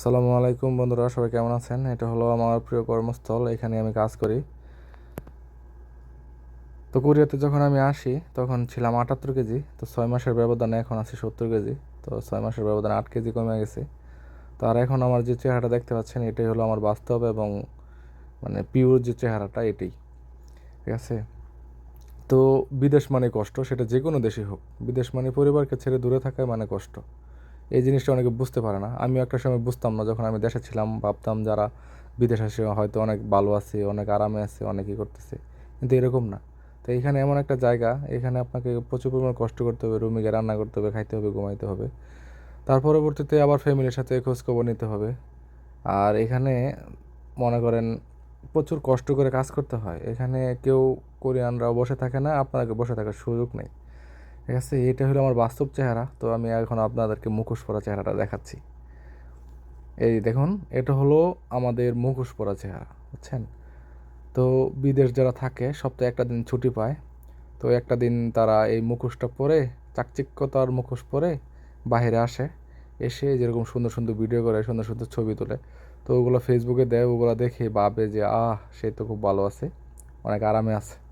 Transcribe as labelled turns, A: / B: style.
A: আসসালামু আলাইকুম বন্ধুরা, সবাই কেমন আছেন? এটা হলো আমার প্রিয় কর্মস্থল, এখানে আমি কাজ করি। তো কোরিয়াতে যখন আমি আসি, তখন ছিলাম আটাত্তর কেজি, তো ছয় মাসের ব্যবধানে এখন আছি সত্তর কেজি, তো ছয় মাসের ব্যবধানে আট কেজি কমে গেছে। তো আর এখন আমার যে চেহারাটা দেখতে পাচ্ছেন, এটাই হলো আমার বাস্তব এবং মানে পিওর যে চেহারাটা, এটাই। ঠিক আছে? তো বিদেশ মানে কষ্ট, সেটা যে কোনো দেশে হোক। বিদেশ মানে পরিবারকে ছেড়ে দূরে থাকায় মানে কষ্ট। এই জিনিসটা অনেকে বুঝতে পারে না। আমিও একটা সময় বুঝতাম না যখন আমি দেশে ছিলাম, ভাবতাম যারা বিদেশে আসে হয়তো অনেক ভালো আছে, অনেক আরামে আছে, অনেক করতেছে। কিন্তু এরকম না। তো এখানে এমন একটা জায়গা, এখানে আপনাকে প্রচুর পরিমাণ কষ্ট করতে হবে, রুমে গিয়ে রান্না করতে হবে, খাইতে হবে, ঘুমাইতে হবে। তার পরবর্তীতে আবার ফ্যামিলির সাথে খোঁজখবর নিতে হবে। আর এখানে মনে করেন প্রচুর কষ্ট করে কাজ করতে হয়। এখানে কেউ কোরিয়ানরা বসে থাকে না, আপনাকে বসে থাকার সুযোগ নেই। ঠিক আছে? এটা হলো আমার বাস্তব চেহারা। তো আমি এখন আপনাদেরকে মুখোশ পরা চেহারাটা দেখাচ্ছি। এই দেখুন, এটা হলো আমাদের মুখোশ পরা চেহারা, বুঝছেন? তো বিদেশ যারা থাকে, সপ্তাহে একটা দিন ছুটি পায়। তো একটা দিন তারা এই মুখোশটা পরে, চাকচিক্যতার মুখোশ পরে বাইরে আসে, এসে যেরকম সুন্দর সুন্দর ভিডিও করে, সুন্দর সুন্দর ছবি তোলে। তো ওগুলো ফেসবুকে দেয়, ওগুলো দেখে ভাবে যে, আহ, সে তো খুব ভালো আছে, অনেক আরামে আছে।